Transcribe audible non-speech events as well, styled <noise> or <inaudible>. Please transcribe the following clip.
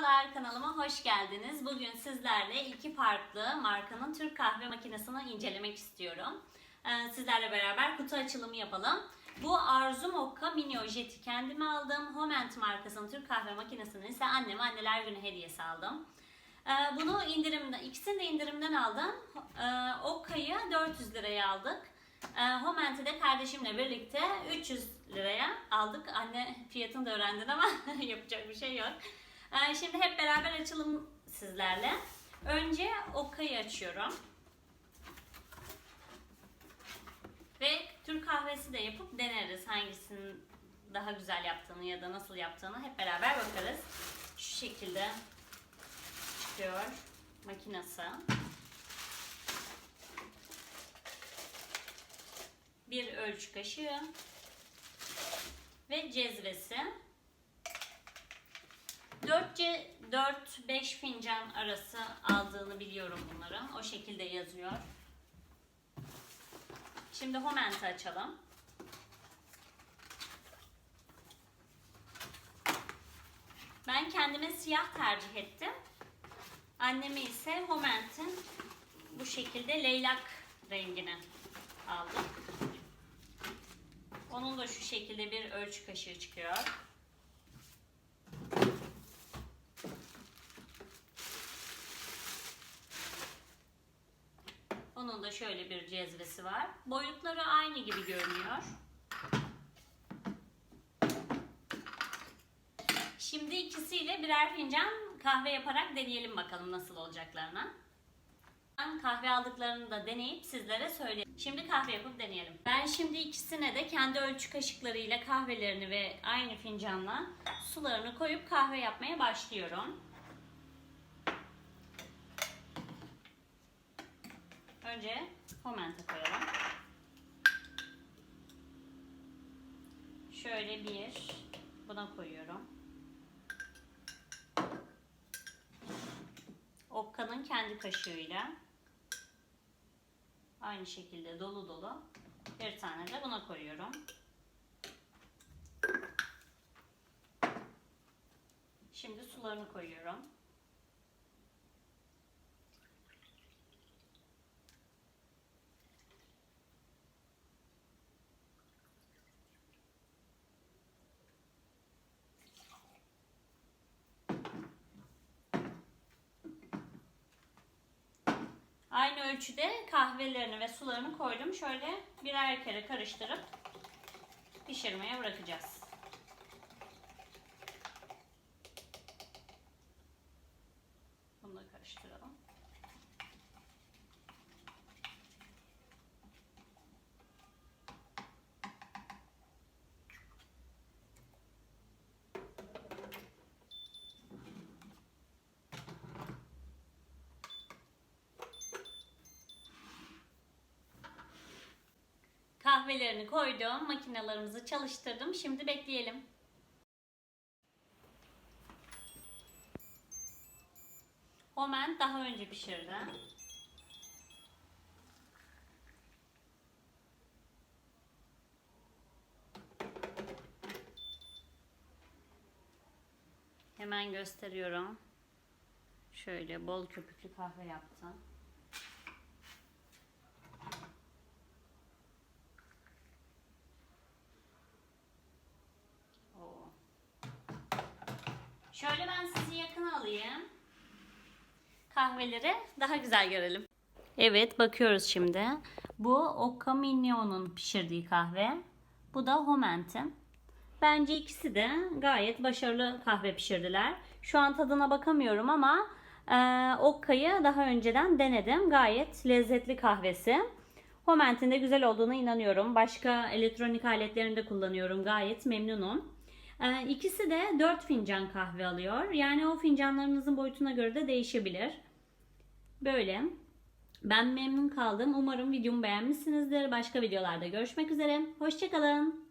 Merhabalar kanalıma hoş geldiniz. Bugün sizlerle iki farklı markanın Türk kahve makinesini incelemek istiyorum. Ee, Sizlerle beraber kutu açılımı yapalım. Bu Arzu Mokka Mini Ojeti kendime aldım. Homent markasının Türk kahve makinesini ise anneme anneler günü hediyesi aldım. Ee, Bunu indirimden, ikisini de indirimden aldım. Ee, Okka'yı 400 liraya aldık. Homent'i de kardeşimle birlikte 300 liraya aldık. Anne fiyatını da öğrendin ama <laughs> yapacak bir şey yok. Ee, Şimdi hep beraber açalım sizlerle. Önce Okka'yı açıyorum. Ve Türk kahvesi de yapıp deneriz hangisinin daha güzel yaptığını ya da nasıl yaptığını hep beraber bakarız. Şu şekilde çıkıyor makinesi. Bir ölçü kaşığı ve cezvesi. 4-5 fincan arası aldığını biliyorum bunların. O şekilde yazıyor. Şimdi Homent'i açalım. Ben kendime siyah tercih ettim. Anneme ise Homent'in bu şekilde leylak rengini aldım. Onun da şu şekilde bir ölçü kaşığı çıkıyor. Onun da şöyle bir cezvesi var. Boyutları aynı gibi görünüyor. Şimdi ikisiyle birer fincan kahve yaparak deneyelim bakalım nasıl olacaklarına. Ben kahve aldıklarını da deneyip sizlere söyleyeyim. Şimdi kahve yapıp deneyelim. Ben şimdi ikisine de kendi ölçü kaşıklarıyla kahvelerini ve aynı fincanla sularını koyup kahve yapmaya başlıyorum. Önce fomente koyalım. Şöyle bir buna koyuyorum. Okka'nın kendi kaşığıyla aynı şekilde dolu dolu bir tane de buna koyuyorum. Şimdi sularını koyuyorum. Aynı ölçüde kahvelerini ve sularını koydum. Şöyle birer kere karıştırıp pişirmeye bırakacağız. Bunu da karıştıralım. Kahvelerini koydum, makinalarımızı çalıştırdım. Şimdi bekleyelim. Homen daha önce pişirdi. Hemen gösteriyorum. Şöyle bol köpüklü kahve yaptım. Şöyle ben sizi yakın alayım. Kahveleri daha güzel görelim. Evet bakıyoruz şimdi. Bu Okka Mignon'un pişirdiği kahve. Bu da Homent'in. Bence ikisi de gayet başarılı kahve pişirdiler. Şu an tadına bakamıyorum ama e, Okka'yı daha önceden denedim. Gayet lezzetli kahvesi. Homent'in de güzel olduğuna inanıyorum. Başka elektronik aletlerini de kullanıyorum. Gayet memnunum. Ee, ikisi de 4 fincan kahve alıyor. Yani o fincanlarınızın boyutuna göre de değişebilir. Böyle. Ben memnun kaldım. Umarım videomu beğenmişsinizdir. Başka videolarda görüşmek üzere. Hoşçakalın.